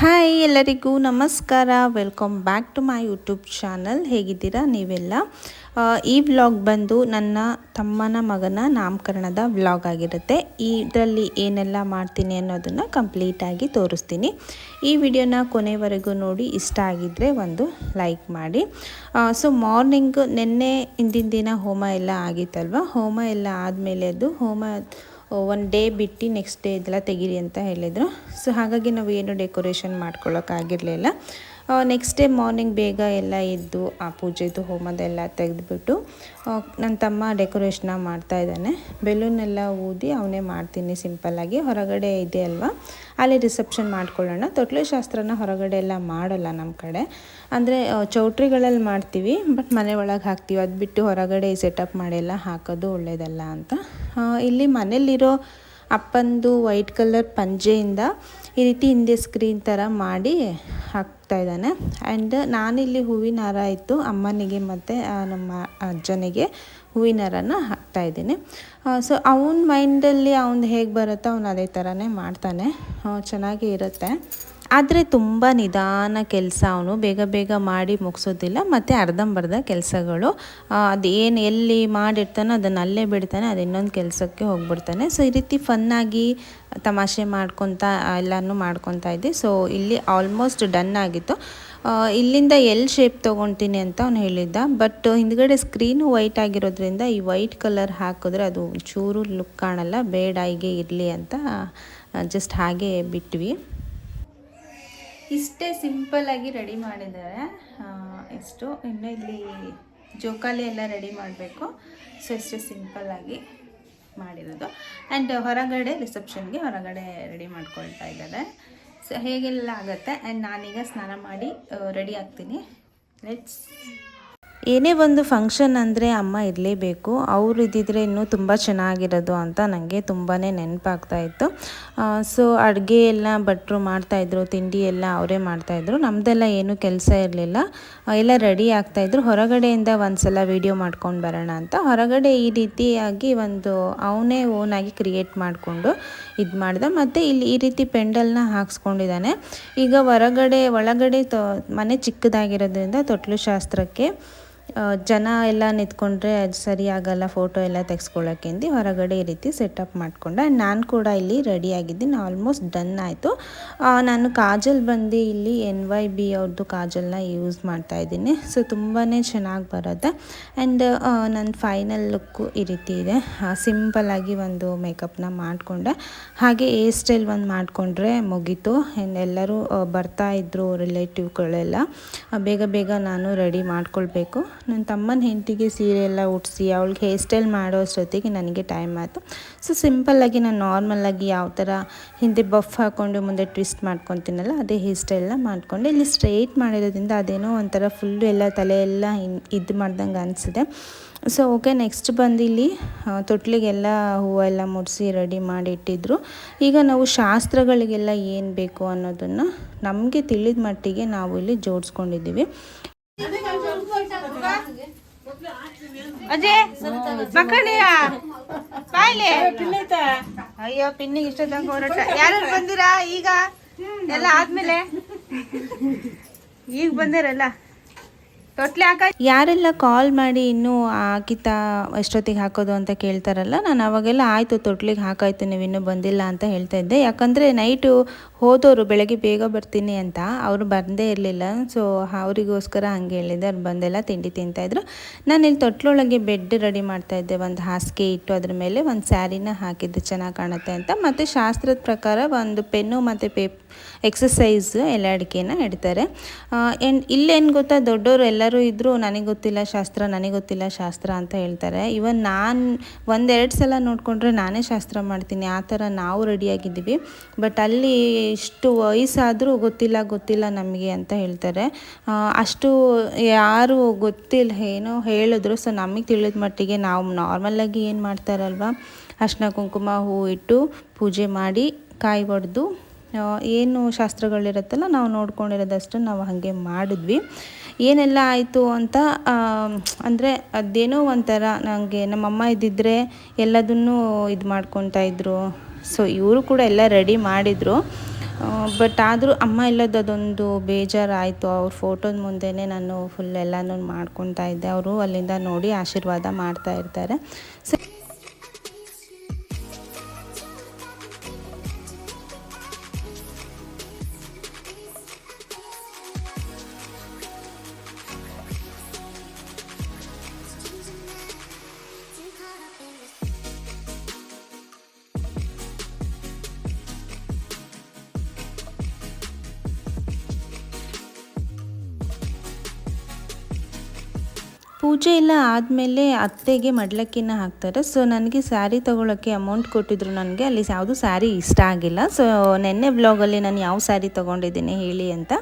Hi ಎಲ್ಲರಿಗೂ ನಮಸ್ಕಾರ. Welcome back to my YouTube channel ಹೇಗಿದ್ದೀರಾ? ನೀವೆಲ್ಲ? ಈ ವ್ಲಾಗ್ ಬಂದು ನನ್ನ ತಮ್ಮನ ಮಗನ ನಾಮಕರಣದ ವ್ಲಾಗ್ ಆಗಿರುತ್ತೆ. ಇದರಲ್ಲಿ ಏನೆಲ್ಲ ಮಾಡ್ತೀನಿ ಅನ್ನೋದನ್ನು ಕಂಪ್ಲೀಟಾಗಿ ತೋರಿಸ್ತೀನಿ. ಈ ವಿಡಿಯೋನ ಕೊನೆವರೆಗೂ ನೋಡಿ, ಇಷ್ಟ ಆಗಿದ್ದರೆ ಒಂದು ಲೈಕ್ ಮಾಡಿ. ಸೊ ಮಾರ್ನಿಂಗ್ ನಿನ್ನೆ, ಹಿಂದಿನ ದಿನ ಹೋಮ ಎಲ್ಲ ಆಗಿತ್ತಲ್ವ? ಹೋಮ ಎಲ್ಲ ಆದಮೇಲೆ ಅದು ಹೋಮ ಒನ್ ಡೇ ಬಿಟ್ಟು ನೆಕ್ಸ್ಟ್ ಡೇ ಇದೆಲ್ಲ ತೆಗೀರಿ ಅಂತ ಹೇಳಿದರು. ಸೊ ಹಾಗಾಗಿ ನಾವು ಏನು ಡೆಕೋರೇಷನ್ ಮಾಡ್ಕೊಳ್ಳೋಕ್ಕಾಗಿರಲಿಲ್ಲ ನೆಕ್ಸ್ಟ್ ಡೇ ಮಾರ್ನಿಂಗ್ ಬೇಗ ಎಲ್ಲ ಎದ್ದು, ಆ ಪೂಜೆದು ಹೋಮದೆಲ್ಲ ತೆಗೆದುಬಿಟ್ಟು ನನ್ನ ತಮ್ಮ ಡೆಕೋರೇಷನ್ನ ಮಾಡ್ತಾ ಇದ್ದಾನೆ. ಬೆಲೂನೆಲ್ಲ ಊದಿ ಅವನೇ ಮಾಡ್ತೀನಿ ಸಿಂಪಲ್ಲಾಗಿ ಹೊರಗಡೆ ಇದೆ ಅಲ್ವಾ? ಅಲ್ಲಿ ರಿಸೆಪ್ಷನ್ ಮಾಡ್ಕೊಳ್ಳೋಣ. ತೊಟ್ಲು ಶಾಸ್ತ್ರನ ಹೊರಗಡೆ ಎಲ್ಲ ಮಾಡೋಲ್ಲ ನಮ್ಮ ಕಡೆ. ಅಂದರೆ ಚೌಟ್ರಿಗಳಲ್ಲಿ ಮಾಡ್ತೀವಿ ಬಟ್ ಮನೆ ಒಳಗೆ ಹಾಕ್ತೀವಿ. ಅದು ಬಿಟ್ಟು ಹೊರಗಡೆ ಸೆಟಪ್ ಮಾಡೆಲ್ಲ ಹಾಕೋದು ಒಳ್ಳೆಯದಲ್ಲ ಅಂತ. ಇಲ್ಲಿ ಮನೇಲಿರೋ ಅಪ್ಪಂದು ವೈಟ್ ಕಲರ್ ಪಂಜೆಯಿಂದ ಈ ರೀತಿ ಹಿಂದೆ ಸ್ಕ್ರೀನ್ ಥರ ಮಾಡಿ ಹಾಕ್ತಾ ಇದ್ದಾನೆ. ಆ್ಯಂಡ್ ನಾನಿಲ್ಲಿ ಹೂವಿನ ಹಾರ ಇತ್ತು ಅಮ್ಮನಿಗೆ ಮತ್ತು ನಮ್ಮ ಅಜ್ಜನಿಗೆ ಹೂವಿನ ಹಾರನ ಹಾಕ್ತಾ ಇದ್ದೀನಿ. ಸೊ ಅವನ ಮೈಂಡಲ್ಲಿ ಅವ್ನು ಹೇಗೆ ಬರುತ್ತೋ ಅವನು ಅದೇ ಥರನೇ ಮಾಡ್ತಾನೆ. ಚೆನ್ನಾಗಿ ಇರುತ್ತೆ. ಆದರೆ ತುಂಬ ನಿಧಾನ ಕೆಲಸ ಅವನು. ಬೇಗ ಬೇಗ ಮಾಡಿ ಮುಗಿಸೋದಿಲ್ಲ. ಮತ್ತು ಅರ್ಧಂಬರ್ಧ ಕೆಲಸಗಳು. ಅದೇನು ಎಲ್ಲಿ ಮಾಡಿರ್ತಾನೋ ಅದನ್ನು ಅಲ್ಲೇ ಬಿಡ್ತಾನೆ, ಅದು ಇನ್ನೊಂದು ಕೆಲಸಕ್ಕೆ ಹೋಗ್ಬಿಡ್ತಾನೆ. ಸೊ ಈ ರೀತಿ ಫನ್ನಾಗಿ ತಮಾಷೆ ಮಾಡ್ಕೊತಾ ಎಲ್ಲನೂ ಮಾಡ್ಕೊತಾ ಇದ್ದೆ. ಸೊ ಇಲ್ಲಿ ಆಲ್ಮೋಸ್ಟ್ ಡನ್ ಆಗಿತ್ತು. ಇಲ್ಲಿಂದ ಎಲ್ ಶೇಪ್ ತೊಗೊತೀನಿ ಅಂತ ಅವ್ನು ಹೇಳಿದ್ದ. ಬಟ್ ಹಿಂದ್ಗಡೆ ಸ್ಕ್ರೀನು ವೈಟ್ ಆಗಿರೋದ್ರಿಂದ ಈ ವೈಟ್ ಕಲರ್ ಹಾಕಿದ್ರೆ ಅದು ಚೂರು ಲುಕ್ ಕಾಣಲ್ಲ. ಬೇಡ, ಹೀಗೆ ಇರಲಿ ಅಂತ ಜಸ್ಟ್ ಹಾಗೆ ಬಿಟ್ವಿ. ಇಷ್ಟೇ ಸಿಂಪಲ್ಲಾಗಿ ರೆಡಿ ಮಾಡಿದ್ದಾರೆ. ಎಷ್ಟು? ಇನ್ನು ಇಲ್ಲಿ ಜೋಕಾಲಿ ಎಲ್ಲ ರೆಡಿ ಮಾಡಬೇಕು. ಸೊ ಇಷ್ಟೇ ಸಿಂಪಲ್ಲಾಗಿ ಮಾಡಿರೋದು. ಆ್ಯಂಡ್ ಹೊರಗಡೆ ರಿಸೆಪ್ಷನ್ಗೆ ಹೊರಗಡೆ ರೆಡಿ ಮಾಡ್ಕೊಳ್ತಾ ಇದ್ದಾರೆ. ಸೊ ಹೇಗೆಲ್ಲ ಆಗುತ್ತೆ? ಆ್ಯಂಡ್ ನಾನೀಗ ಸ್ನಾನ ಮಾಡಿ ರೆಡಿ ಆಗ್ತೀನಿ. ಲೆಟ್ಸ್ ಏನೇ ಒಂದು ಫಂಕ್ಷನ್ ಅಂದರೆ ಅಮ್ಮ ಇರಲೇಬೇಕು, ಅವ್ರು ಇದ್ದಿದ್ರೆ ಇನ್ನೂ ತುಂಬ ಚೆನ್ನಾಗಿರೋದು ಅಂತ ನನಗೆ ತುಂಬಾ ನೆನಪಾಗ್ತಾ ಇತ್ತು. ಸೊ ಅಡುಗೆ ಎಲ್ಲ ಭಟ್ರು ಮಾಡ್ತಾಯಿದ್ರು ತಿಂಡಿ ಎಲ್ಲ ಅವರೇ ಮಾಡ್ತಾಯಿದ್ರು ನಮ್ಮದೆಲ್ಲ ಏನು ಕೆಲಸ ಇರಲಿಲ್ಲ. ಎಲ್ಲ ರೆಡಿ ಆಗ್ತಾಯಿದ್ರು ಹೊರಗಡೆಯಿಂದ ಒಂದು ಸಲ ವೀಡಿಯೋ ಮಾಡ್ಕೊಂಡು ಬರೋಣ ಅಂತ. ಹೊರಗಡೆ ಈ ರೀತಿಯಾಗಿ ಒಂದು ಅವನೇ ಓನಾಗಿ ಕ್ರಿಯೇಟ್ ಮಾಡಿಕೊಂಡು ಇದು ಮಾಡ್ದೆ. ಮತ್ತು ಇಲ್ಲಿ ಈ ರೀತಿ ಪೆಂಡಲ್ನ ಹಾಕ್ಸ್ಕೊಂಡಿದ್ದಾನೆ. ಈಗ ಹೊರಗಡೆ, ಒಳಗಡೆ ತೊ, ಮನೆ ಚಿಕ್ಕದಾಗಿರೋದ್ರಿಂದ ತೊಟ್ಲು ಶಾಸ್ತ್ರಕ್ಕೆ ಜನ ಎಲ್ಲ ನಿಂತ್ಕೊಂಡ್ರೆ ಅದು ಸರಿ ಫೋಟೋ ಎಲ್ಲ ತೆಗೆಸ್ಕೊಳ್ಳೋಕೆಂದು ಹೊರಗಡೆ ಈ ರೀತಿ ಸೆಟಪ್ ಮಾಡಿಕೊಂಡೆ. ನಾನು ಕೂಡ ಇಲ್ಲಿ ರೆಡಿ ಆಗಿದ್ದೀನಿ ಆಲ್ಮೋಸ್ಟ್ ಡನ್ ಆಯಿತು. ನಾನು ಕಾಜಲ್ ಬಂದು ಇಲ್ಲಿ ಎನ್ ವೈ ಬಿ ಅವ್ರದ್ದು ಕಾಜಲ್ನ ಯೂಸ್ ಮಾಡ್ತಾ ಇದ್ದೀನಿ. ಸೊ ತುಂಬಾ ಚೆನ್ನಾಗಿ ಬರುತ್ತೆ. ಆ್ಯಂಡ್ ನನ್ನ ಫೈನಲ್ ಲುಕ್ಕು ಈ ರೀತಿ ಇದೆ. ಸಿಂಪಲ್ಲಾಗಿ ಒಂದು ಮೇಕಪ್ನ ಮಾಡಿಕೊಂಡೆ. ಹಾಗೆ ಏರ್ ಸ್ಟೈಲ್ ಒಂದು ಮಾಡಿಕೊಂಡ್ರೆ ಮುಗೀತು. ಆ್ಯಂಡ್ ಎಲ್ಲರೂ ಬರ್ತಾ ಇದ್ದರು ರಿಲೇಟಿವ್ಗಳೆಲ್ಲ ಬೇಗ ಬೇಗ ನಾನು ರೆಡಿ ಮಾಡ್ಕೊಳ್ಬೇಕು. ನನ್ನ ತಮ್ಮನ ಹೆಂಡತಿಗೆ ಸೀರೆ ಎಲ್ಲ ಉಡಿಸಿ, ಅವಳಿಗೆ ಹೇರ್ ಸ್ಟೈಲ್ ಮಾಡೋ ಅಷ್ಟೊತ್ತಿಗೆ ನನಗೆ ಟೈಮ್ ಆಯಿತು. ಸೊ ಸಿಂಪಲ್ಲಾಗಿ ನಾನು ನಾರ್ಮಲ್ಲಾಗಿ ಯಾವ ಥರ ಹಿಂದೆ ಬಫ್ ಹಾಕ್ಕೊಂಡು ಮುಂದೆ ಟ್ವಿಸ್ಟ್ ಮಾಡ್ಕೊತೀನಲ್ಲ, ಅದೇ ಹೇರ್ ಸ್ಟೈಲ್ನ ಮಾಡಿಕೊಂಡು. ಇಲ್ಲಿ ಸ್ಟ್ರೈಟ್ ಮಾಡಿರೋದ್ರಿಂದ ಅದೇನೋ ಒಂಥರ ಫುಲ್ಲು ಎಲ್ಲ ತಲೆ ಎಲ್ಲ ಇದು ಮಾಡ್ದಂಗೆ ಅನಿಸಿದೆ. ಸೊ ಓಕೆ ನೆಕ್ಸ್ಟ್ ಬಂದು ಇಲ್ಲಿ ತೊಟ್ಲಿಗೆಲ್ಲ ಹೂವೆಲ್ಲ ಮುಡಿಸಿ ರೆಡಿ ಮಾಡಿ ಇಟ್ಟಿದ್ರು. ಈಗ ನಾವು ಶಾಸ್ತ್ರಗಳಿಗೆಲ್ಲ ಏನು ಬೇಕು ಅನ್ನೋದನ್ನು ನಮಗೆ ತಿಳಿದ ಮಟ್ಟಿಗೆ ನಾವು ಇಲ್ಲಿ ಜೋಡಿಸ್ಕೊಂಡಿದ್ದೀವಿ. ಅಜಯ್ ಮಕ್ಕಳಿಯ ಬಾಯ್ಲಿ. ಅಯ್ಯೋ, ಪಿನ್ನಿಗೆ ಇಷ್ಟ ತಂಗ ಹೊರಟ. ಯಾರು ಬಂದಿರಾ ಈಗ? ಎಲ್ಲ ಆದ್ಮೇಲೆ? ಈಗ ಬಂದಿರಲ್ಲ? ಯಾರೆಲ್ಲ ಕಾಲ್ ಮಾಡಿ ಇನ್ನೂ ಹಾಕಿತಾ ಎಷ್ಟೊತ್ತಿಗೆ ಹಾಕೋದು ಅಂತ ಕೇಳ್ತಾರಲ್ಲ, ನಾನು ಅವಾಗೆಲ್ಲ ಆಯಿತು ತೊಟ್ಲಿಗೆ ಹಾಕಾಯ್ತು, ನೀವು ಇನ್ನೂ ಬಂದಿಲ್ಲ ಅಂತ ಹೇಳ್ತಾ ಇದ್ದೆ. ಯಾಕಂದರೆ ನೈಟು ಹೋದವರು ಬೆಳಗ್ಗೆ ಬೇಗ ಬರ್ತೀನಿ ಅಂತ ಅವರು ಬಂದೇ ಇರಲಿಲ್ಲ. ಸೊ ಅವರಿಗೋಸ್ಕರ ಹಂಗೆ ಹೇಳಿದ್ದೆ ಅವ್ರು ಬಂದೆಲ್ಲ ತಿಂಡಿ ತಿಂತಾಯಿದ್ರು ನಾನು ಇಲ್ಲಿ ತೊಟ್ಲೊಳಗೆ ಬೆಡ್ ರೆಡಿ ಮಾಡ್ತಾ ಇದ್ದೆ. ಒಂದು ಹಾಸಿಗೆ ಇಟ್ಟು ಅದ್ರ ಮೇಲೆ ಒಂದು ಸ್ಯಾರಿನ ಹಾಕಿದ್ದೆ ಚೆನ್ನಾಗಿ ಕಾಣುತ್ತೆ ಅಂತ. ಮತ್ತು ಶಾಸ್ತ್ರದ ಪ್ರಕಾರ ಒಂದು ಪೆನ್ನು ಮತ್ತು ಪೇಪ್ ಎಕ್ಸಸೈಸ್ ಎಲ್ಲ ಅಡಿಕೆನ ಇಡ್ತಾರೆ. ಆ್ಯಂಡ್ ಇಲ್ಲೇನು ಗೊತ್ತಾ ದೊಡ್ಡವರು ಎಲ್ಲರೂ ಇದ್ದರೂ ನನಗೆ ಗೊತ್ತಿಲ್ಲ ಶಾಸ್ತ್ರ, ನನಗೆ ಗೊತ್ತಿಲ್ಲ ಶಾಸ್ತ್ರ ಅಂತ ಹೇಳ್ತಾರೆ. ಇವನ್ ನಾನು ಒಂದೆರಡು ಸಲ ನೋಡಿಕೊಂಡ್ರೆ ನಾನೇ ಶಾಸ್ತ್ರ ಮಾಡ್ತೀನಿ, ಆ ಥರ ನಾವು ರೆಡಿಯಾಗಿದ್ದೀವಿ ಬಟ್ ಅಲ್ಲಿ ಇಷ್ಟು ವಯಸ್ಸಾದರೂ ಗೊತ್ತಿಲ್ಲ ಗೊತ್ತಿಲ್ಲ ನಮಗೆ ಅಂತ ಹೇಳ್ತಾರೆ. ಅಷ್ಟು ಯಾರು ಗೊತ್ತಿಲ್ಲ ಏನೋ ಹೇಳಿದ್ರು ಸೊ ನಮಗೆ ತಿಳಿದ ಮಟ್ಟಿಗೆ ನಾವು ನಾರ್ಮಲಾಗಿ ಏನು ಮಾಡ್ತಾರಲ್ವ? ಅರ್ಶಿನ ಕುಂಕುಮ ಹೂ ಇಟ್ಟು ಪೂಜೆ ಮಾಡಿ ಕಾಯಿ ಒಡೆದು ಏನು ಶಾಸ್ತ್ರಗಳಿರುತ್ತಲ್ಲ, ನಾವು ನೋಡ್ಕೊಂಡಿರೋದಷ್ಟು ನಾವು ಹಾಗೆ ಮಾಡಿದ್ವಿ. ಏನೆಲ್ಲ ಆಯಿತು ಅಂತ ಅಂದರೆ ಅದೇನೋ ಒಂಥರ ನನಗೆ ನಮ್ಮಮ್ಮ ಇದ್ದಿದ್ದರೆ ಎಲ್ಲದನ್ನು ಇದು ಮಾಡ್ಕೊತಾ ಇದ್ದರು ಸೊ ಇವರು ಕೂಡ ಎಲ್ಲ ರೆಡಿ ಮಾಡಿದರು. ಬಟ್ ಆದರೂ ಅಮ್ಮ ಇಲ್ಲದ ಅದೊಂದು ಬೇಜಾರಾಯಿತು. ಅವ್ರ ಫೋಟೋದ ಮುಂದೆಯೇ ನಾನು ಫುಲ್ ಎಲ್ಲನೂ ಮಾಡ್ಕೊತಾ ಇದ್ದೆ. ಅವರು ಅಲ್ಲಿಂದ ನೋಡಿ ಆಶೀರ್ವಾದ ಮಾಡ್ತಾ ಇರ್ತಾರೆ. ಸೊ ಪೂಜೆ ಎಲ್ಲ ಆದಮೇಲೆ ಅತ್ತೆಗೆ ಮಡ್ಲಕ್ಕಿನ ಹಾಕ್ತಾರೆ. ಸೊ ನನಗೆ ಸ್ಯಾರಿ ತೊಗೊಳಕ್ಕೆ ಅಮೌಂಟ್ ಕೊಟ್ಟಿದ್ರು ನನಗೆ. ಅಲ್ಲಿ ಯಾವುದು ಸ್ಯಾರಿ ಇಷ್ಟ ಆಗಿಲ್ಲ. ಸೊ ನೆನ್ನೆ ಬ್ಲಾಗಲ್ಲಿ ನಾನು ಯಾವ ಸ್ಯಾರಿ ತೊಗೊಂಡಿದ್ದೀನಿ ಹೇಳಿ ಅಂತ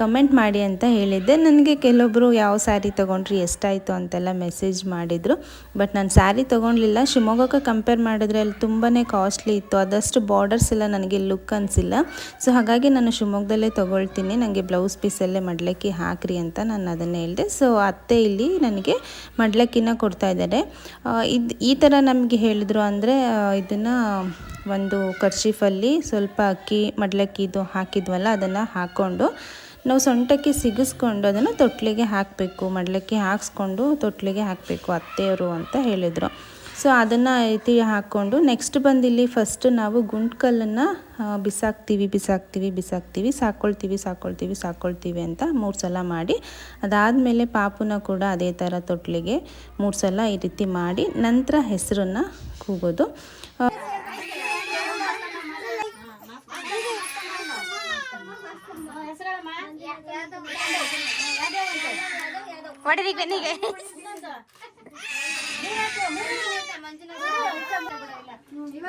ಕಮೆಂಟ್ ಮಾಡಿ ಅಂತ ಹೇಳಿದ್ದೆ. ನನಗೆ ಕೆಲವೊಬ್ಬರು ಯಾವ ಸ್ಯಾರಿ ತೊಗೊಂಡ್ರಿ ಎಷ್ಟಾಯಿತು ಅಂತೆಲ್ಲ ಮೆಸೇಜ್ ಮಾಡಿದರು. ಬಟ್ ನಾನು ಸ್ಯಾರಿ ತೊಗೊಳ್ಲಿಲ್ಲ ಶಿವಮೊಗ್ಗಕ್ಕೆ ಕಂಪೇರ್ ಮಾಡಿದ್ರೆ ಅಲ್ಲಿ ತುಂಬಾ ಕಾಸ್ಟ್ಲಿ ಇತ್ತು. ಅದಷ್ಟು ಬಾರ್ಡರ್ಸ್ ಎಲ್ಲ ನನಗೆ ಲುಕ್ ಅನಿಸಿಲ್ಲ. ಸೊ ಹಾಗಾಗಿ ನಾನು ಶಿವಮೊಗ್ಗದಲ್ಲೇ ತೊಗೊಳ್ತೀನಿ. ನನಗೆ ಬ್ಲೌಸ್ ಪೀಸಲ್ಲೇ ಮಡ್ಲಕ್ಕಿ ಹಾಕ್ರಿ ಅಂತ ನಾನು ಅದನ್ನು ಹೇಳಿದೆ. ಸೊ ಅತ್ತೆ ಇಲ್ಲಿ ನನಗೆ ಮಡ್ಲಕ್ಕಿನ ಕೊಡ್ತಾ ಇದ್ದಾರೆ. ಇದು ಈ ಥರ ನಮಗೆ ಹೇಳಿದ್ರು ಅಂದರೆ ಇದನ್ನು ಒಂದು ಕರ್ಚೀಫಲ್ಲಿ ಸ್ವಲ್ಪ ಅಕ್ಕಿ, ಮಡ್ಲಕ್ಕಿದು ಹಾಕಿದ್ವಲ್ಲ, ಅದನ್ನು ಹಾಕ್ಕೊಂಡು ನಾವು ಸೊಂಟಕ್ಕೆ ಸಿಗಿಸ್ಕೊಂಡು ಅದನ್ನು ತೊಟ್ಲಿಗೆ ಹಾಕಬೇಕು, ಮಡ್ಲಕ್ಕಿ ಹಾಕ್ಸ್ಕೊಂಡು ತೊಟ್ಲಿಗೆ ಹಾಕಬೇಕು ಅತ್ತೆಯವರು ಅಂತ ಹೇಳಿದರು. ಸೊ ಅದನ್ನು ಐತಿ ಹಾಕ್ಕೊಂಡು ನೆಕ್ಸ್ಟ್ ಬಂದು ಇಲ್ಲಿ ಫಸ್ಟ್ ನಾವು ಗುಂಟ್ಕಲ್ಲನ್ನು ಬಿಸಾಕ್ತೀವಿ ಬಿಸಾಕ್ತೀವಿ ಬಿಸಾಕ್ತೀವಿ ಸಾಕ್ಕೊಳ್ತೀವಿ ಸಾಕ್ಕೊಳ್ತೀವಿ ಸಾಕ್ಕೊಳ್ತೀವಿ ಅಂತ ಮೂರು ಸಲ ಮಾಡಿ, ಅದಾದಮೇಲೆ ಪಾಪುನ ಕೂಡ ಅದೇ ಥರ ತೊಟ್ಲಿಗೆ ಮೂರು ಸಲ ಈ ರೀತಿ ಮಾಡಿ, ನಂತರ ಹೆಸರನ್ನು ಕೂಗೋದು. ಹೊಡಿರಿ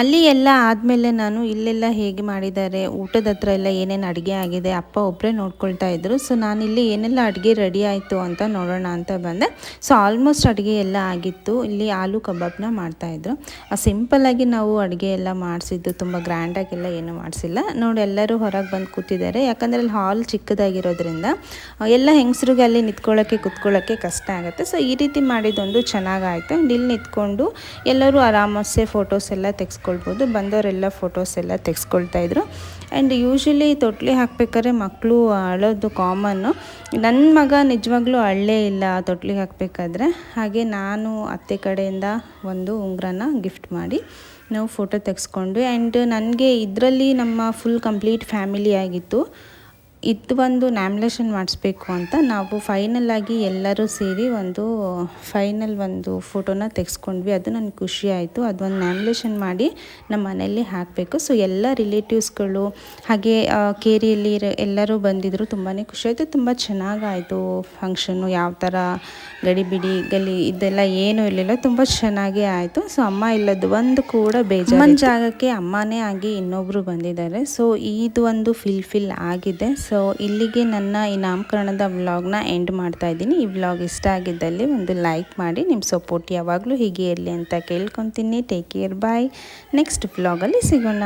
ಅಲ್ಲಿ ಎಲ್ಲ ಆದಮೇಲೆ ನಾನು ಇಲ್ಲೆಲ್ಲ ಹೇಗೆ ಮಾಡಿದ್ದಾರೆ, ಊಟದ ಹತ್ರ ಎಲ್ಲ ಏನೇನು ಅಡುಗೆ ಆಗಿದೆ, ಅಪ್ಪ ಒಬ್ಬರೇ ನೋಡ್ಕೊಳ್ತಾ ಇದ್ದರು ಸೊ ನಾನಿಲ್ಲಿ ಏನೆಲ್ಲ ಅಡುಗೆ ರೆಡಿ ಆಯಿತು ಅಂತ ನೋಡೋಣ ಅಂತ ಬಂದೆ. ಸೊ ಆಲ್ಮೋಸ್ಟ್ ಅಡುಗೆ ಎಲ್ಲ ಆಗಿತ್ತು. ಇಲ್ಲಿ ಆಲೂ ಕಬಾಬ್ನ ಮಾಡ್ತಾಯಿದ್ರು ಸಿಂಪಲ್ಲಾಗಿ ನಾವು ಅಡುಗೆ ಎಲ್ಲ ಮಾಡಿಸಿದ್ದು, ತುಂಬ ಗ್ರ್ಯಾಂಡಾಗೆಲ್ಲ ಏನೂ ಮಾಡಿಸಿಲ್ಲ. ನೋಡಿ, ಎಲ್ಲರೂ ಹೊರಗೆ ಬಂದು ಕೂತಿದ್ದಾರೆ. ಯಾಕಂದರೆ ಅಲ್ಲಿ ಹಾಲ್ ಚಿಕ್ಕದಾಗಿರೋದ್ರಿಂದ ಎಲ್ಲ ಹೆಂಗಸ್ರಿಗೆ ಅಲ್ಲಿ ನಿಂತ್ಕೊಳ್ಳೋಕ್ಕೆ ಕುತ್ಕೊಳ್ಳೋಕ್ಕೆ ಕಷ್ಟ ಆಗುತ್ತೆ. ಸೊ ಈ ರೀತಿ ಮಾಡಿದ್ದೊಂದು ಚೆನ್ನಾಗಾಯಿತು ಇಲ್ಲಿ ನಿಂತ್ಕೊಂಡು ಎಲ್ಲರೂ ಆರಾಮಸೆ ಫೋಟೋಸ್ ಎಲ್ಲ ತೆಗೆಸ್ಕೊಳ್ಬೋದು ಬಂದವರೆಲ್ಲ ಫೋಟೋಸ್ ಎಲ್ಲ ತೆಗೆಸ್ಕೊಳ್ತಾ ಇದ್ರು. ಆ್ಯಂಡ್ ಯೂಶ್ವಲಿ ತೊಟ್ಲಿ ಹಾಕ್ಬೇಕಾದ್ರೆ ಮಕ್ಕಳು ಅಳೋದು ಕಾಮನ್ನು ನನ್ನ ಮಗ ನಿಜವಾಗ್ಲೂ ಅಳ್ಳೇ ಇಲ್ಲ ತೊಟ್ಲಿಗೆ ಹಾಕಬೇಕಾದ್ರೆ. ಹಾಗೆ ನಾನು ಅತ್ತೆ ಕಡೆಯಿಂದ ಒಂದು ಉಂಗ್ರನ ಗಿಫ್ಟ್ ಮಾಡಿ ನಾವು ಫೋಟೋ ತೆಗೆಸ್ಕೊಂಡ್ವಿ. ಆ್ಯಂಡ್ ನನಗೆ ಇದರಲ್ಲಿ ನಮ್ಮ ಫುಲ್ ಕಂಪ್ಲೀಟ್ ಫ್ಯಾಮಿಲಿ ಆಗಿತ್ತು. ಇದು ಒಂದು ನ್ಯಾಮ್ಲೇಷನ್ ಮಾಡಿಸ್ಬೇಕು ಅಂತ ನಾವು ಫೈನಲ್ ಆಗಿ ಎಲ್ಲರೂ ಸೇರಿ ಒಂದು ಫೈನಲ್ ಒಂದು ಫೋಟೋನ ತೆಗೆಸ್ಕೊಂಡ್ವಿ. ಅದು ನನಗೆ ಖುಷಿ ಆಯಿತು. ಅದೊಂದು ನ್ಯಾಮ್ಲೇಷನ್ ಮಾಡಿ ನಮ್ಮ ಮನೆಯಲ್ಲಿ ಹಾಕಬೇಕು. ಸೊ ಎಲ್ಲ ರಿಲೇಟಿವ್ಸ್ಗಳು ಹಾಗೆ ಕೇರಿಯಲ್ಲಿ ಎಲ್ಲರೂ ಬಂದಿದ್ದರು ತುಂಬಾ ಖುಷಿ ಆಯಿತು. ತುಂಬ ಚೆನ್ನಾಗಾಯಿತು ಫಂಕ್ಷನ್ನು ಯಾವ ಥರ ಗಡಿಬಿಡಿ ಗಲಿ ಇದೆಲ್ಲ ಏನೂ ಇರಲಿಲ್ಲ. ತುಂಬ ಚೆನ್ನಾಗೇ ಆಯಿತು. ಸೊ ಅಮ್ಮ ಇಲ್ಲದ್ದು ಒಂದು ಕೂಡ ಬೇಜಾರು ಜಾಗಕ್ಕೆ ಅಮ್ಮನೇ ಆಗಿ ಇನ್ನೊಬ್ಬರು ಬಂದಿದ್ದಾರೆ. ಸೊ ಇದು ಒಂದು ಫಿಲ್ ಫಿಲ್ ಆಗಿದೆ. ಸೊ ಇಲ್ಲಿಗೆ ನನ್ನ ಈ ನಾಮಕರಣದ ವ್ಲಾಗ್ನ ಎಂಡ್ ಮಾಡ್ತಾ ಇದ್ದೀನಿ. ಈ ವ್ಲಾಗ್ ಇಷ್ಟ ಆಗಿದ್ದಲ್ಲಿ ಒಂದು ಲೈಕ್ ಮಾಡಿ ನಿಮ್ಮ ಸಪೋರ್ಟ್ ಯಾವಾಗಲೂ ಹೀಗೆ ಇರಲಿ ಅಂತ ಕೇಳ್ಕೊತೀನಿ. ಟೇಕ್ ಕೇರ್ ಬಾಯ್ ನೆಕ್ಸ್ಟ್ ವ್ಲಾಗಲ್ಲಿ ಸಿಗೋಣ.